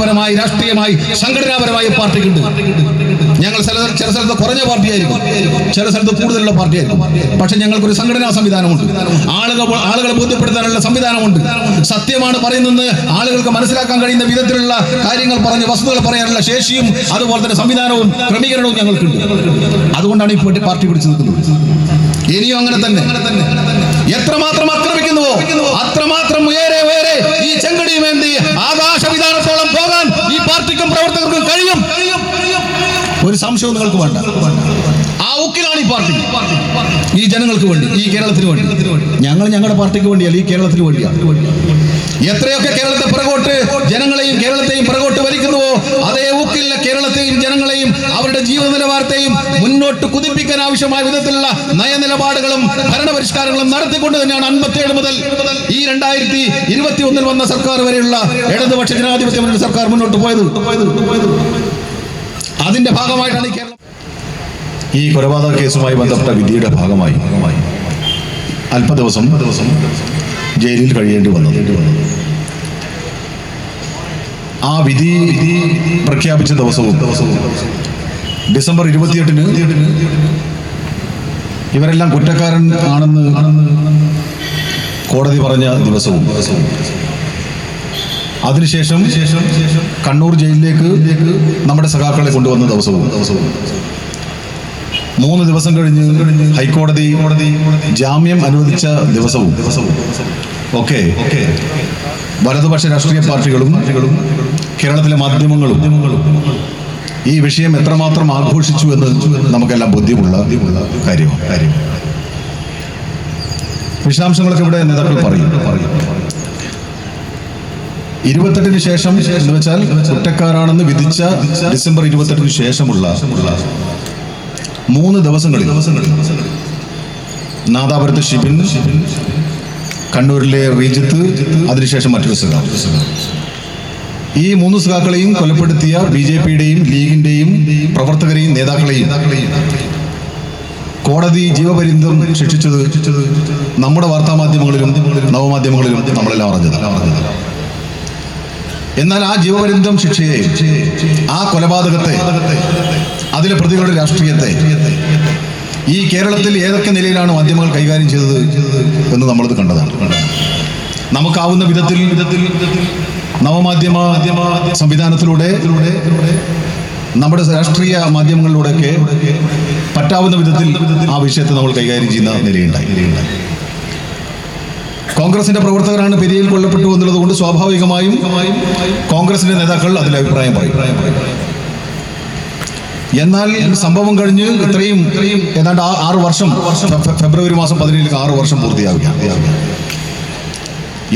പരമായി രാഷ്ട്രീയമായി സംഘടനാപരമായി പാർട്ടിക്കുണ്ട്. ഞങ്ങൾ ചില ചില സ്ഥലത്ത് കുറഞ്ഞ പാർട്ടിയായിരിക്കും. ചില സ്ഥലത്ത് കൂടുതലുള്ള പാർട്ടിയായിരിക്കും. പക്ഷെ ഞങ്ങൾക്കൊരു സംഘടനാ സംവിധാനമുണ്ട്. ആളുകൾ ആളുകളെ ബോധ്യപ്പെടുത്താനുള്ള സംവിധാനമുണ്ട്. സത്യമാണ് പറയുന്നത്. ആളുകൾക്ക് മനസ്സിലാക്കാൻ കഴിയുന്ന വിധത്തിലുള്ള കാര്യങ്ങൾ പറഞ്ഞ് വസ്തുതകൾ പറയാനുള്ള ശേഷിയും അതുപോലെ തന്നെ സംവിധാനവും ക്രമീകരണവും ഞങ്ങൾക്കുണ്ട്. അതുകൊണ്ടാണ് ഇപ്പോൾ പാർട്ടി പിടിച്ചു നിൽക്കുന്നത്. ഇനിയും അങ്ങനെ തന്നെ. എത്രമാത്രം ആക്രമിക്കുന്നുവോ അത്രമാത്രം ഉയരെ ഉയരെ ഈ ചെങ്കടിയും വേണ്ടി ആകാശവിധാനത്തോളം പോകാൻ ഈ പാർട്ടിക്കും പ്രവർത്തകർക്കും കഴിയും ഒരു സംശയവും നിങ്ങൾക്ക് വേണ്ട. ആ ഉക്കിലാണ് ഈ പാർട്ടി. ഈ ജനങ്ങൾക്ക് വേണ്ടി ഈ കേരളത്തിന് വേണ്ടി. ഞങ്ങൾ ഞങ്ങളുടെ പാർട്ടിക്ക് വേണ്ടിയല്ല ഈ കേരളത്തിന് വേണ്ടിയാണ്. എത്രയൊക്കെ കേരളത്തെ പിറകോട്ട് ജനങ്ങളെയും കേരളത്തെയും പിറകോട്ട് വലിക്കുന്നുവോ അതേ ഊക്കിലെ കേരളത്തെയും ജനങ്ങളെയും അവരുടെ ജീവിത നിലവാരത്തെയും മുന്നോട്ട് കുതിപ്പിക്കാൻ ആവശ്യമായ വിധത്തിലുള്ള നയനിലപാടുകളും ഭരണപരിഷ്കാരങ്ങളും നടത്തിക്കൊണ്ട് തന്നെയാണ് അൻപത്തിയേഴ് മുതൽ ഈ രണ്ടായിരത്തി ഇരുപത്തി ഒന്നിൽ വന്ന സർക്കാർ വരെയുള്ള ഇടതുപക്ഷ ജനാധിപത്യ സർക്കാർ മുന്നോട്ട് പോയത്. അതിന്റെ ഭാഗമായിട്ടാണ് കേരളം. ഈ കൊലപാതക കേസുമായി ബന്ധപ്പെട്ട വിധിയുടെ ഭാഗമായി അല്പ ദിവസം ദിവസം ജയിലിൽ കഴിയേണ്ടി വന്നത്. ആ വിധി പ്രഖ്യാപിച്ച ദിവസവും ഡിസംബർ ഇരുപത്തിയെട്ടിന് ഇവരെല്ലാം കുറ്റക്കാരൻ ആണെന്ന് കോടതി പറഞ്ഞ ദിവസവും അതിനുശേഷം ശേഷം കണ്ണൂർ ജയിലിലേക്ക് നമ്മുടെ സഖാക്കളെ കൊണ്ടുവന്ന ദിവസവും. ദിവസവും മൂന്ന് ദിവസം കഴിഞ്ഞ് ഹൈക്കോടതി കോടതി ജാമ്യം അനുവദിച്ച ദിവസവും. ദിവസവും ഒക്കെ വലതുപക്ഷ രാഷ്ട്രീയ പാർട്ടികളും കേരളത്തിലെ മാധ്യമങ്ങളും ഈ വിഷയം എത്രമാത്രം ആഘോഷിച്ചു എന്ന് നമുക്കെല്ലാം ബോധ്യമുള്ള കാര്യമാണ്. കാര്യം വിശദാംശങ്ങളൊക്കെ ഇവിടെ നേതാക്കൾ പറയും പറയും. ഇരുപത്തെട്ടിന് ശേഷം എന്ന് വെച്ചാൽ കുറ്റക്കാരാണെന്ന് വിധിച്ച ഡിസംബർ ഇരുപത്തെട്ടിന് ശേഷമുള്ള മൂന്ന് ദിവസങ്ങളിൽ നാദാപുരത്ത് ഷിബിൻ കണ്ണൂരിലെ റീജിത്ത് അതിനുശേഷം മറ്റൊരു സുഖം ഈ മൂന്ന് സുഖാക്കളെയും കൊലപ്പെടുത്തിയ ബി ജെ പിയുടെയും ലീഗിന്റെയും പ്രവർത്തകരെയും നേതാക്കളെയും കോടതി ജീവപര്യന്തം ശിക്ഷിച്ചത് നമ്മുടെ വാർത്താമാധ്യമങ്ങളിലും നവമാധ്യമങ്ങളിലും നമ്മളെല്ലാം അറിഞ്ഞത് എന്നാൽ ആ ജീവപര്യന്തം ശിക്ഷയെ ആ കൊലപാതകത്തെ അതിലെ പ്രതികളുടെ രാഷ്ട്രീയത്തെ ഈ കേരളത്തിൽ ഏതൊക്കെ നിലയിലാണ് മാധ്യമങ്ങൾ കൈകാര്യം ചെയ്തത് എന്ന് നമ്മളത് കണ്ടതാണ്. നമുക്കാവുന്ന വിധത്തിൽ നവമാധ്യമ സംവിധാനത്തിലൂടെ നമ്മുടെ രാഷ്ട്രീയ മാധ്യമങ്ങളിലൂടെയൊക്കെ പറ്റാവുന്ന വിധത്തിൽ ആ വിഷയത്തെ നമ്മൾ കൈകാര്യം ചെയ്യുന്ന നിലയുണ്ടായി നിലയുണ്ടായി. കോൺഗ്രസിന്റെ പ്രവർത്തകരാണ് പെരിയയിൽ കൊല്ലപ്പെട്ടു എന്നുള്ളത് കൊണ്ട് സ്വാഭാവികമായും കോൺഗ്രസിന്റെ നേതാക്കൾ അതിൽ അഭിപ്രായം പറയും. എന്നാൽ സംഭവം കഴിഞ്ഞ് ഇത്രയും ഏതാണ്ട് ആറ് വർഷം ഫെബ്രുവരി മാസം പതിനേഴിലേക്ക് ആറ് വർഷം പൂർത്തിയാവുകയാണ്.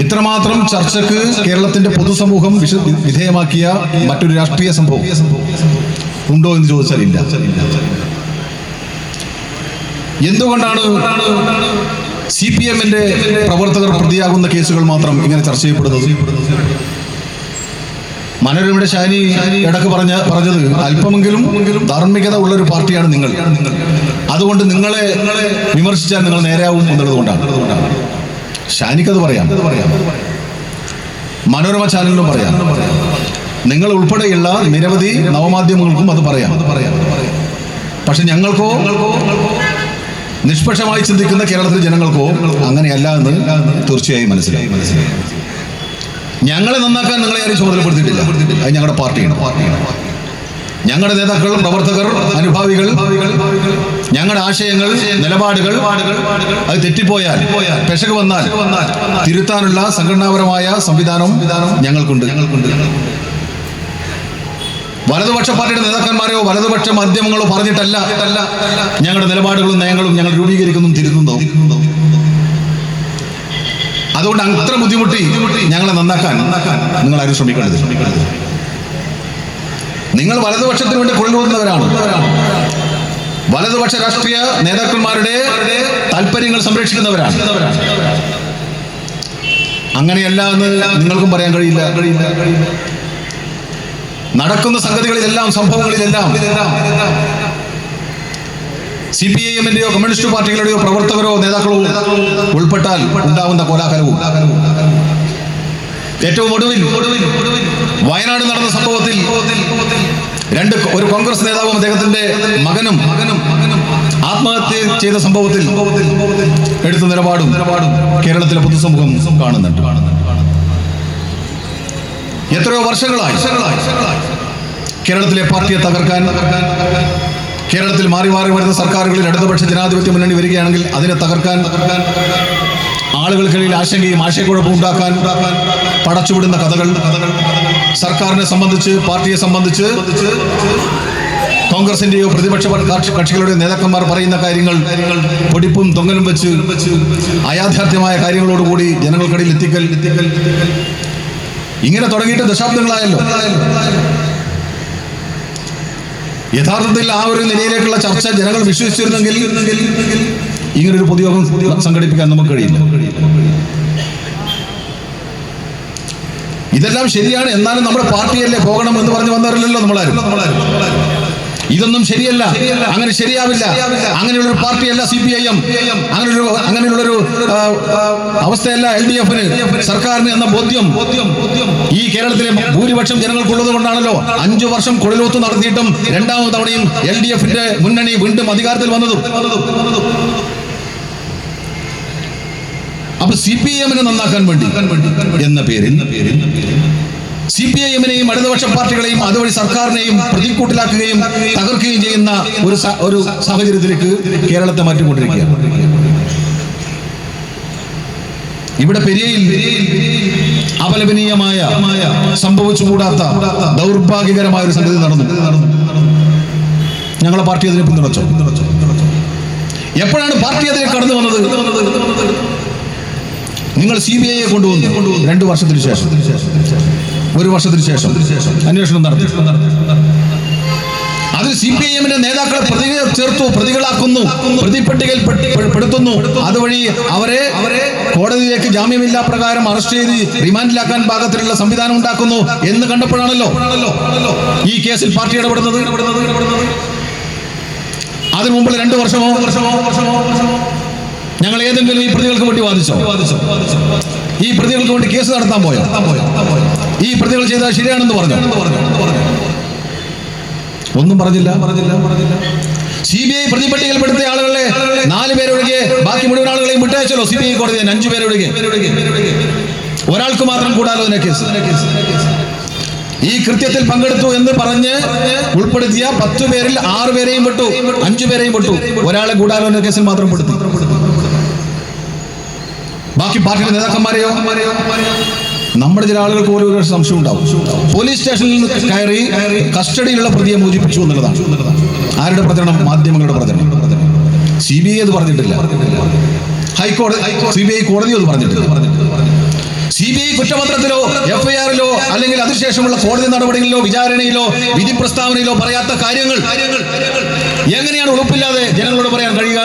ഇത്രമാത്രം ചർച്ചക്ക് കേരളത്തിന്റെ പൊതുസമൂഹം വിശ വിധേയമാക്കിയ മറ്റൊരു രാഷ്ട്രീയ സംഭവം ഉണ്ടോ എന്ന് ചോദിച്ചാൽ ഇല്ല. എന്തുകൊണ്ടാണ് സി പി എമ്മിന്റെ പ്രവർത്തകർ പ്രതിയാകുന്ന കേസുകൾ മാത്രം ഇങ്ങനെ ചർച്ച ചെയ്യപ്പെടുന്നത്. മനോരമയുടെ ഷാനി ഇടയ്ക്ക് പറഞ്ഞ പറഞ്ഞത് അല്പമെങ്കിലും ധാർമ്മികത ഉള്ള ഒരു പാർട്ടിയാണ് നിങ്ങൾ. അതുകൊണ്ട് നിങ്ങളെ വിമർശിച്ചാൽ നിങ്ങൾ നേരെയാവും എന്നുള്ളത് കൊണ്ടാണ്. ഷാനിക്കത് പറയാം. മനോരമ ചാനലിനും പറയാം. നിങ്ങൾ ഉൾപ്പെടെയുള്ള നിരവധി നവമാധ്യമങ്ങൾക്കും അത് പറയാം. പക്ഷെ ഞങ്ങൾക്കോ നിഷ്പക്ഷമായി ചിന്തിക്കുന്ന കേരളത്തിലെ ജനങ്ങൾക്കോ അങ്ങനെയല്ല എന്ന് തീർച്ചയായും മനസ്സിലായി. മനസ്സിലായി ഞങ്ങളെ നന്നാക്കാൻ നിങ്ങളെ ആരും ചുമതലപ്പെടുത്തിയിട്ടില്ല. അത് ഞങ്ങളുടെ പാർട്ടിയാണ്. ഞങ്ങളുടെ നേതാക്കൾ പ്രവർത്തകർ അനുഭാവികൾ ഞങ്ങളുടെ ആശയങ്ങൾ നിലപാടുകൾ അത് തെറ്റിപ്പോയാൽ പെശക് വന്നാൽ തിരുത്താനുള്ള സംഘടനാപരമായ സംവിധാനം ഞങ്ങൾക്കുണ്ട് ഞങ്ങൾക്കുണ്ട്. വലതുപക്ഷ പാർട്ടിയുടെ നേതാക്കന്മാരെയോ വലതുപക്ഷ മാധ്യമങ്ങളോ പറഞ്ഞിട്ടല്ല. ഞങ്ങളുടെ നിലപാടുകളും നയങ്ങളും ഞങ്ങൾ രൂപീകരിക്കുന്നു തിരുന്നുണ്ടോ അതുകൊണ്ട് അത്ര ബുദ്ധിമുട്ടി ഞങ്ങളെ നന്നാക്കാൻ നിങ്ങൾ ആരും ശ്രമിക്കേണ്ടത് നിങ്ങൾ വലതുപക്ഷത്തിന് വേണ്ടി കൊള്ളുന്നവരാണ് വലതുപക്ഷ രാഷ്ട്രീയ നേതാക്കന്മാരുടെ താല്പര്യങ്ങൾ സംരക്ഷിക്കുന്നവരാണ്. അങ്ങനെയല്ല എന്ന് നിങ്ങൾക്കും പറയാൻ കഴിയില്ല കഴിയില്ല. നടക്കുന്ന സംഗതികളിലെല്ലാം സംഭവങ്ങളിലെല്ലാം സി പി ഐ എമ്മിന്റെയോ കമ്മ്യൂണിസ്റ്റ് പാർട്ടികളുടെയോ പ്രവർത്തകരോ നേതാക്കളോ ഉൾപ്പെട്ടാൽ ഉണ്ടാവുന്ന കോലാഹലവും. ഏറ്റവും ഒടുവിൽ വയനാട് നടന്ന സംഭവത്തിൽ രണ്ട് ഒരു കോൺഗ്രസ് നേതാവും അദ്ദേഹത്തിന്റെ മകനും ആത്മഹത്യ ചെയ്ത സംഭവത്തിൽ എടുത്ത നിലപാടും കേരളത്തിലെ പൊതുസമൂഹം കാണുന്നുണ്ട്. എത്രയോ വർഷങ്ങളായി കേരളത്തിലെ പാർട്ടിയെ തകർക്കാൻ കേരളത്തിൽ മാറി മാറി വരുന്ന സർക്കാരുകളിൽ ഇടതുപക്ഷ ജനാധിപത്യ മുന്നണി വരികയാണെങ്കിൽ അതിനെ തകർക്കാൻ ആളുകൾക്കിടയിൽ ആശങ്കയും ആശയക്കുഴപ്പം ഉണ്ടാക്കാൻ പടച്ചുവിടുന്ന കഥകൾ സർക്കാരിനെ സംബന്ധിച്ച് പാർട്ടിയെ സംബന്ധിച്ച് കോൺഗ്രസിന്റെയോ പ്രതിപക്ഷ കക്ഷി- കക്ഷികളുടെ നേതാക്കന്മാർ പറയുന്ന കാര്യങ്ങൾ പൊടിപ്പും തൊങ്ങലും വെച്ച് അയാഥാർത്ഥ്യമായ കാര്യങ്ങളോടുകൂടി ജനങ്ങൾക്കിടയിൽ എത്തിക്കൽ ഇങ്ങനെ തുടങ്ങിയിട്ട് ദശാബ്ദങ്ങളായല്ലോ. യഥാർത്ഥത്തിൽ ആ ഒരു നിലയിലേക്കുള്ള ചർച്ച ജനങ്ങൾ വിശ്വസിച്ചിരുന്നെങ്കിൽ ഇങ്ങനൊരു പൊതുയോഗം സംഘടിപ്പിക്കാൻ നമുക്ക് കഴിയില്ല. ഇതെല്ലാം ശരിയാണ്. എന്നാലും നമ്മുടെ പാർട്ടിയല്ലേ പോകണം എന്ന് പറഞ്ഞു വന്നവരല്ലോ നമ്മളാരും. ഇതൊന്നും ശരിയല്ല. അങ്ങനെ ശരിയാവില്ല. അങ്ങനെയുള്ള ഒരു പാർട്ടിയല്ല സി പി ഐ എം. അങ്ങനെയൊരു അങ്ങനെയുള്ളൊരു അവസ്ഥയല്ല എൽ ഡി എഫിന് സർക്കാരിന് എന്ന ബോധ്യം. ഈ കേരളത്തിലെ ഭൂരിപക്ഷം ജനങ്ങൾക്കുള്ളത് കൊണ്ടാണല്ലോ അഞ്ചു വർഷം കുഴലൂത്ത് നടത്തിയിട്ടും രണ്ടാമത് തവണയും എൽ ഡി എഫിന്റെ മുന്നണി വീണ്ടും അധികാരത്തിൽ വന്നതും. അപ്പൊ സി പി എമ്മിനെ നന്നാക്കാൻ വേണ്ടി എന്ന പേരിൽ സി പി ഐ എമ്മിനെയും ഇടതുപക്ഷ പാർട്ടികളെയും അതുവഴി സർക്കാരിനെയും പ്രതിക്കൂട്ടിലാക്കുകയും തകർക്കുകയും ചെയ്യുന്ന ഒരു ഒരു സാഹചര്യത്തിലേക്ക് കേരളത്തെ മാറ്റിക്കൊണ്ടിരിക്കുകയാണ്. ഇവിടെ പെരിയയിൽ അപലപനീയമായ സംഭവിച്ചുകൂടാത്ത ദൗർഭാഗ്യകരമായ ഒരു സംഗതി നടന്നു. ഞങ്ങളെ പാർട്ടി അതിനെ പിന്തുണച്ചു? എപ്പോഴാണ് പാർട്ടി അതിനെ കടന്നു വന്നത്? നിങ്ങൾ സി ബി ഐയെ കൊണ്ടുവന്നു. രണ്ടു വർഷത്തിന് ശേഷം. ഒരു വർഷത്തിന് ശേഷം. അന്വേഷണം നടത്തി. അതിൽ സി പി ഐ എമ്മിന്റെ നേതാക്കളെ പ്രതികൾ ചേർത്തു പ്രതികളാക്കുന്നു പ്രതിപട്ടികയിൽ പെട്ട് പെടുത്തുന്നു. അതുവഴി അവരെ അവരെ കോടതിയിലേക്ക് ജാമ്യമില്ലാ പ്രകാരം അറസ്റ്റ് ചെയ്ത് റിമാൻഡിലാക്കാൻ പാകത്തിലുള്ള സംവിധാനം ഉണ്ടാക്കുന്നു എന്ന് കണ്ടപ്പോഴാണല്ലോ ഈ കേസിൽ പാർട്ടി ഇടപെടുന്നത്. അതിനു മുമ്പ് രണ്ടു വർഷമോ? വർഷമോ വർഷമോ ഞങ്ങൾ ഏതെങ്കിലും ഈ പ്രതികൾക്ക് വേണ്ടി വാദിച്ചോ? ഈ പ്രതികൾക്ക് വേണ്ടി കേസ് നടത്താൻ പോയോ? ഈ പ്രതികൾ ചെയ്താൽ ശരിയാണെന്ന് പറഞ്ഞു. ഒന്നും പറഞ്ഞില്ല. പറഞ്ഞില്ല പറഞ്ഞില്ല സി ബി ഐ പ്രതിപട്ടികയിൽപ്പെടുത്തിയ ആളുകളെ നാല് പേരൊഴികെ ബാക്കി മുഴുവൻ ആളുകളെയും വിട്ടയച്ചല്ലോ സി ബി ഐ കോടതി അഞ്ചു പേരൊഴികെ ഒരാൾക്ക് മാത്രം കൂടാലോചന കേസ്. ഈ കൃത്യത്തിൽ പങ്കെടുത്തു എന്ന് പറഞ്ഞ് ഉൾപ്പെടുത്തിയ പത്തു പേരിൽ ആറു പേരെയും വിട്ടു. അഞ്ചു പേരെയും വിട്ടു. ഒരാളെ ഗൂഢാലോചന കേസിൽ മാത്രം ബാക്കി പാർട്ടിയുടെ നേതാക്കന്മാരെയോ? നമ്മുടെ ചില ആളുകൾക്ക് ഒരു സംശയം ഉണ്ടാവും. പോലീസ് സ്റ്റേഷനിൽ നിന്ന് കയറി കസ്റ്റഡിയിലുള്ള പ്രതിയെ മോചിപ്പിച്ചു എന്നുള്ളതാണ്. ആരുടെ പ്രചരണം? മാധ്യമങ്ങളുടെ പ്രചരണം. സി ബി ഐ അത് പറഞ്ഞിട്ടില്ല. ഹൈക്കോടതി സി ബി ഐ കോടതി അത് പറഞ്ഞിട്ടില്ല. സി ബി ഐ കുറ്റപത്രത്തിലോ എഫ്ഐആറിലോ അല്ലെങ്കിൽ അതിനുശേഷമുള്ള കോടതി നടപടികളിലോ വിചാരണയിലോ വിധി പ്രസ്താവനയിലോ പറയാത്ത കാര്യങ്ങൾ എങ്ങനെയാണ് ഉറപ്പില്ലാതെ ജനങ്ങളോട് പറയാൻ കഴിയുക?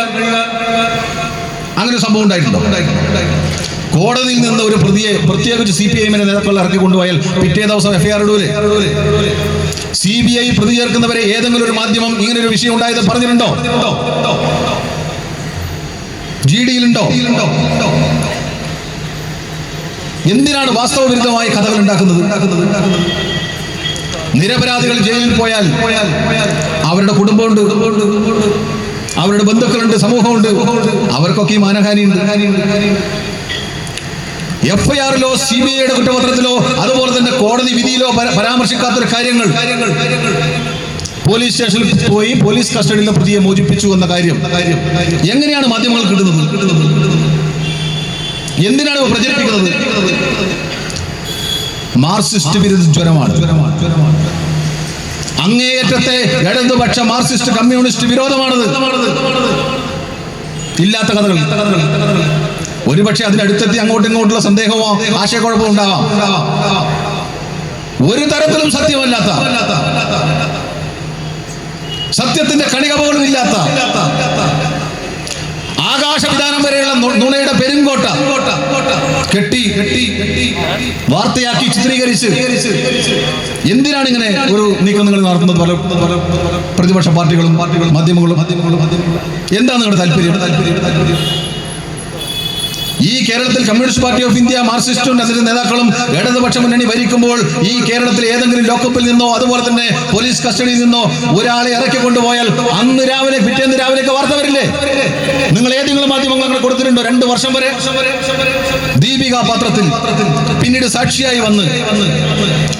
അങ്ങനെ സംഭവം ഉണ്ടായിട്ടുണ്ടോ? കോടതിയിൽ നിന്ന് ഒരു പ്രതിയെ പ്രത്യേകിച്ച് സി പി ഐഎമ്മിനെ നേതാക്കൾ ഇറക്കി കൊണ്ടുപോയാൽ പിറ്റേ ദിവസം എഫ്ഐആർ ഇടൂലേ? സി ബി ഐ പ്രതി ചേർക്കുന്നവരെ ഏതെങ്കിലും ഒരു മാധ്യമം ഇങ്ങനെ ഒരു വിഷയം ഉണ്ടായത് പറഞ്ഞിട്ടുണ്ടോ? ജി ഡിയിലുണ്ടോ എന്തിനാണ് വാസ്തവ വിരുദ്ധമായ കഥകൾ ഉണ്ടാക്കുന്നത്? നിരപരാധികൾ ജയിലിൽ പോയാൽ അവരുടെ കുടുംബമുണ്ട് അവരുടെ ബന്ധുക്കളുണ്ട് സമൂഹമുണ്ട് അവർക്കൊക്കെ മാനഹാനിയുണ്ട്. എഫ് ഐ ആറിലോ സി ബി ഐയുടെ കുറ്റപത്രത്തിലോ അതുപോലെ തന്നെ കോടതി വിധിയിലോ പരാമർശിക്കാത്ത പരാമർശിക്കാത്തൊരു കാര്യങ്ങൾ പോലീസ് സ്റ്റേഷനിൽ പോയി പോലീസ് കസ്റ്റഡിയിൽ പ്രതിയെ മോചിപ്പിച്ചു എന്ന കാര്യം. എങ്ങനെയാണ് മാധ്യമങ്ങൾ കിട്ടുന്നത്? എന്തിനാണ് പ്രചരിപ്പിക്കുന്നത്? മാർസിസ്റ്റ് വിരുദ്ധ ജ്വരമാണ്. അങ്ങേയറ്റത്തെ ഇടതുപക്ഷ മാർസിസ്റ്റ് കമ്മ്യൂണിസ്റ്റ് വിരോധമാണത്. ഇല്ലാത്ത കഥകൾ. ഒരുപക്ഷെ അതിനടുത്തെത്തി അങ്ങോട്ടും ഇങ്ങോട്ടുള്ള സന്ദേഹമോ ആശയക്കുഴപ്പമോ ഉണ്ടാവാം ഒരു തരത്തിലും സത്യമല്ലാത്ത സത്യത്തിന്റെ കണിക പോലും ഇല്ലാത്ത ആകാശവിധാനം വരെയുള്ള നുണയുടെ പെരുങ്കോട്ട കെട്ടി കെട്ടി വാർത്തയാക്കി ചിത്രീകരിച്ച് എന്തിനാണ് ഇങ്ങനെ ഒരു നീക്കം നിങ്ങൾ നടത്തുന്നത്? പല പ്രതിപക്ഷ പാർട്ടികളും പാർട്ടികളും മാധ്യമങ്ങളും മാധ്യമങ്ങളും എന്താണ് നിങ്ങളുടെ താല്പര്യം താല്പര്യം താല്പര്യം? ഈ കേരളത്തിൽ കമ്മ്യൂണിസ്റ്റ് പാർട്ടി ഓഫ് ഇന്ത്യ മാർക്സിസ്റ്റും അതിന്റെ നേതാക്കളും ഇടതുപക്ഷ മുന്നണി ഭരിക്കുമ്പോൾ ഈ കേരളത്തിൽ ഏതെങ്കിലും ലോക്കപ്പിൽ നിന്നോ അതുപോലെ തന്നെ പോലീസ് കസ്റ്റഡിയിൽ നിന്നോ ഒരാളെ ഇറക്കി കൊണ്ടുപോയാൽ അന്ന് രാവിലെ പിറ്റേന്ന് രാവിലെ വാർത്ത വരില്ലേ? നിങ്ങൾ ഏതെങ്കിലും മാധ്യമങ്ങൾ അങ്ങനെ കൊടുത്തിട്ടുണ്ടോ? രണ്ട് വർഷം വരെ? ദീപിക പത്രത്തിൽ പിന്നീട് സാക്ഷിയായി വന്ന്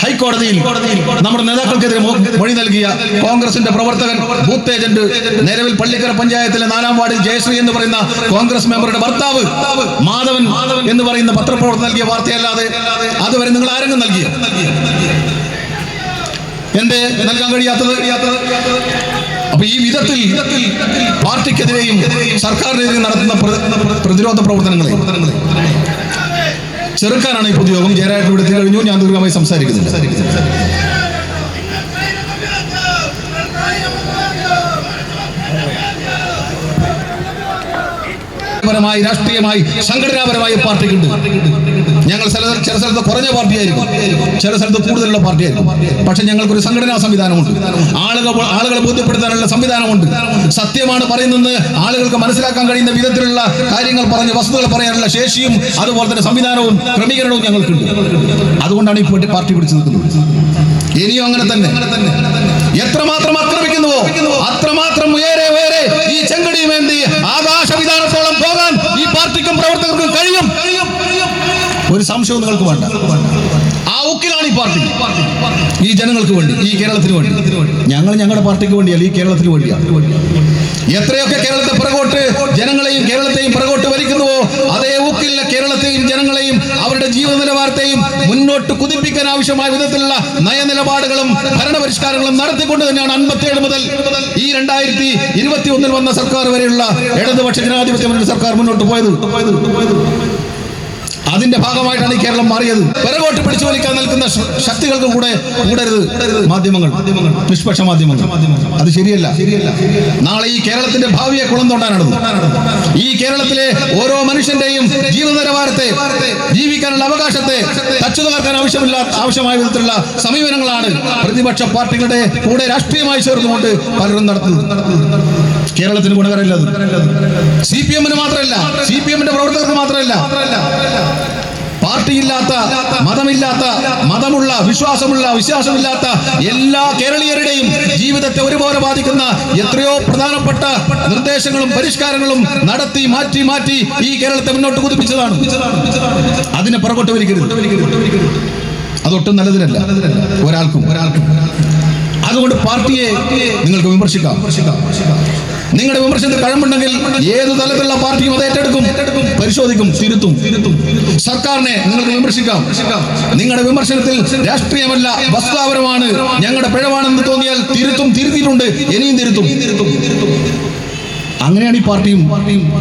ഹൈക്കോടതിയിൽ നമ്മുടെ നേതാക്കൾക്കെതിരെ മൊഴി നൽകിയ കോൺഗ്രസിന്റെ പ്രവർത്തകൻ ബൂത്ത് ഏജന്റ് നിലവിൽ പള്ളിക്കര പഞ്ചായത്തിലെ നാലാം വാർഡിൽ ജയശ്രീ എന്ന് പറയുന്ന കോൺഗ്രസ് മെമ്പറുടെ ഭർത്താവ് മാധവൻ എന്ന് പറയുന്ന പത്രപ്രവർത്തനം നൽകിയ വാർത്തയല്ലാതെ അതുവരെ നിങ്ങൾ ആരെങ്കിലും നൽകിയ? എന്റെ നൽകാൻ കഴിയാത്തത്? അപ്പൊ ഈ വിധത്തിൽ പാർട്ടിക്കെതിരെയും സർക്കാരിനെതിരെയും നടത്തുന്ന പ്രതിരോധ പ്രവർത്തനങ്ങളെ ചെറുക്കാനാണ് ഈ പൊതുയോഗം. ജയരായിട്ട് ഇവിടെ എത്തി കഴിഞ്ഞു. ഞാൻ ദീർഘമായി സംസാരിക്കുന്നില്ല. പരമായി രാഷ്ട്രീയമായി സംഘടനാപരമായി പാർട്ടിക്കുണ്ട്. ഞങ്ങൾ ചില ചില സ്ഥലത്ത് കുറഞ്ഞ പാർട്ടിയായിരിക്കും. ചില സ്ഥലത്ത് കൂടുതലുള്ള പാർട്ടിയായിരിക്കും. പക്ഷെ ഞങ്ങൾക്കൊരു സംഘടനാ സംവിധാനമുണ്ട്. ആളുകൾ ആളുകളെ ബോധ്യപ്പെടുത്താനുള്ള സംവിധാനമുണ്ട്. സത്യമാണ് പറയുന്നത് ആളുകൾക്ക് മനസ്സിലാക്കാൻ കഴിയുന്ന വിധത്തിലുള്ള കാര്യങ്ങൾ പറഞ്ഞ് വസ്തുതകൾ പറയാനുള്ള ശേഷിയും അതുപോലെ തന്നെ സംവിധാനവും ക്രമീകരണവും ഞങ്ങൾക്കുണ്ട്. അതുകൊണ്ടാണ് ഈ പാർട്ടി- പിടിച്ചു നിൽക്കുന്നത്. ഇനിയും അങ്ങനെ തന്നെ. എത്രമാത്രം ആക്രമിക്കുന്നുവോ അത്രമാത്രം ഉയരെ ഉയരെ ഈ ചെങ്കടിയും വേണ്ടി ആകാശ വിധാനത്തോടെ പാർട്ടിക്കും പ്രവർത്തകർക്കും കഴിയും. ഒരു സംശയവും നിങ്ങൾക്ക് വേണ്ട. ആ ഉക്കിലാണ് ഈ പാർട്ടി. ഈ ജനങ്ങൾക്ക് വേണ്ടി ഈ കേരളത്തിന് വേണ്ടി. ഞങ്ങൾ ഞങ്ങളുടെ പാർട്ടിക്ക് വേണ്ടിയല്ല ഈ കേരളത്തിന് വേണ്ടിയാണ്. എത്രയൊക്കെ കേരളത്തെ പിറകോട്ട് ജനങ്ങളെയും കേരളത്തെയും പിറകോട്ട് വലിക്കുന്നുവോ അതേ ഊക്കിലുള്ള കേരളത്തെയും ജനങ്ങളെയും അവരുടെ ജീവിത നിലവാരത്തെയും മുന്നോട്ട് കുതിപ്പിക്കാൻ ആവശ്യമായ വിധത്തിലുള്ള നയനിലപാടുകളും ഭരണപരിഷ്കാരങ്ങളും നടത്തിക്കൊണ്ട് തന്നെയാണ് അൻപത്തിയേഴ് മുതൽ ഈ രണ്ടായിരത്തി ഇരുപത്തി ഒന്നിൽ വന്ന സർക്കാർ വരെയുള്ള ഇടതുപക്ഷ ജനാധിപത്യ സർക്കാർ മുന്നോട്ട് പോയത്. അതിന്റെ ഭാഗമായിട്ടാണ് ഈ കേരളം മാറിയത്. പിറകോട്ട് പിടിച്ചു വലിക്കാൻ നിൽക്കുന്ന ശക്തികൾക്കും കൂടെ കൂടരുത് മാധ്യമങ്ങൾ നിഷ്പക്ഷ മാധ്യമങ്ങൾ. അത് ശരിയല്ല. നാളെ ഈ കേരളത്തിന്റെ ഭാവിയെ കുളം തൊണ്ടാനാണ് ഈ കേരളത്തിലെ ഓരോ മനുഷ്യന്റെയും ജീവിത നിലവാരത്തെ ജീവിക്കാനുള്ള അവകാശത്തെ തച്ചു തകർക്കാൻ ആവശ്യമില്ല ആവശ്യമായ വിധത്തിലുള്ള സമീപനങ്ങളാണ് പ്രതിപക്ഷ പാർട്ടികളുടെ കൂടെ രാഷ്ട്രീയമായി ചേർന്നുകൊണ്ട് പലരും നടത്തുന്നത്. കേരളത്തിന് ഗുണകരമില്ലത് സി പി എമ്മിന് മാത്രമല്ല സി പി എമ്മിന്റെ പ്രവർത്തകർക്ക് മാത്രമല്ല പാർട്ടിയില്ലാത്ത മതമില്ലാത്ത മതമുള്ള വിശ്വാസമുള്ള വിശ്വാസമില്ലാത്ത എല്ലാ കേരളീയരുടെയും ജീവിതത്തെ ഒരുപോലെ ബാധിക്കുന്ന എത്രയോ പ്രധാനപ്പെട്ട നിർദ്ദേശങ്ങളും പരിഷ്കാരങ്ങളും നടത്തി മാറ്റി മാറ്റി ഈ കേരളത്തെ മുന്നോട്ട് കുതിപ്പിച്ചതാണ്. അതിനെ പുറകോട്ട് വലിക്കരുത് അതൊട്ടും നല്ലതിനല്ല ഒരാൾക്കും ഒരാൾക്കും. അതുകൊണ്ട് പാർട്ടിയെ നിങ്ങൾക്ക് വിമർശിക്കാം. നിങ്ങളുടെ വിമർശനത്തിൽ കഴമ്പുണ്ടെങ്കിൽ ഏത് തലത്തിലുള്ള പാർട്ടിയും അത് ഏറ്റെടുക്കും. പരിശോധിക്കും തിരുത്തും. സർക്കാരിനെ നിങ്ങൾക്ക് വിമർശിക്കാം. നിങ്ങളുടെ വിമർശനത്തിൽ രാഷ്ട്രീയമല്ല വസ്തുതാപരമാണ്. ഞങ്ങളുടെ പിഴവാണെന്ന് തോന്നിയാൽ തിരുത്തും തിരുത്തിയിട്ടുണ്ട്. ഇനിയും തിരുത്തും. അങ്ങനെയാണ് ഈ പാർട്ടിയും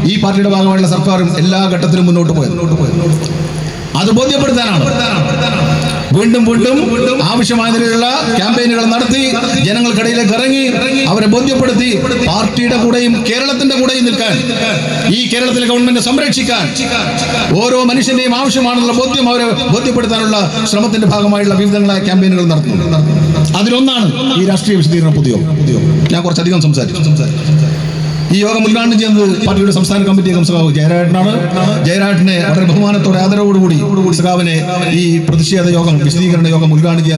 ഈ പാർട്ടിയുടെ ഭാഗമായുള്ള സർക്കാരും എല്ലാ ഘട്ടത്തിലും മുന്നോട്ട് പോയത്. അത് ബോധ്യപ്പെടുത്താനാണ്. വീണ്ടും വീണ്ടും ആവശ്യമായ നിലയിലുള്ള ക്യാമ്പയിനുകൾ നടത്തി ജനങ്ങൾക്കിടയിലേക്ക് ഇറങ്ങി അവരെ ബോധ്യപ്പെടുത്തി പാർട്ടിയുടെ കൂടെയും കേരളത്തിന്റെ കൂടെയും നിൽക്കാൻ ഈ കേരളത്തിലെ ഗവൺമെന്റ് സംരക്ഷിക്കാൻ ഓരോ മനുഷ്യന്റെയും ആവശ്യമാണെന്നുള്ള ബോധ്യം അവരെ ബോധ്യപ്പെടുത്താനുള്ള ശ്രമത്തിന്റെ ഭാഗമായുള്ള വിവിധങ്ങളായ ക്യാമ്പയിനുകൾ നടത്തുന്നു. അതിലൊന്നാണ് ഈ രാഷ്ട്രീയ വിശദീകരണ പുതിയോ ഞാൻ കുറച്ചധികം സംസാരിച്ചു. ഈ യോഗം ഉദ്ഘാടനം ചെയ്യുന്നത് പാർട്ടിയുടെ സംസ്ഥാന കമ്മിറ്റി അംഗം സഖാവ് ജയരാജനാണ് ജയരാജനെ വളരെ ബഹുമാനത്തോടെ ആദരവോടുകൂടി സഖാവിനെ ഈ പ്രതിഷേധ യോഗം വിശദീകരണ യോഗം ഉദ്ഘാടനം ചെയ്യാൻ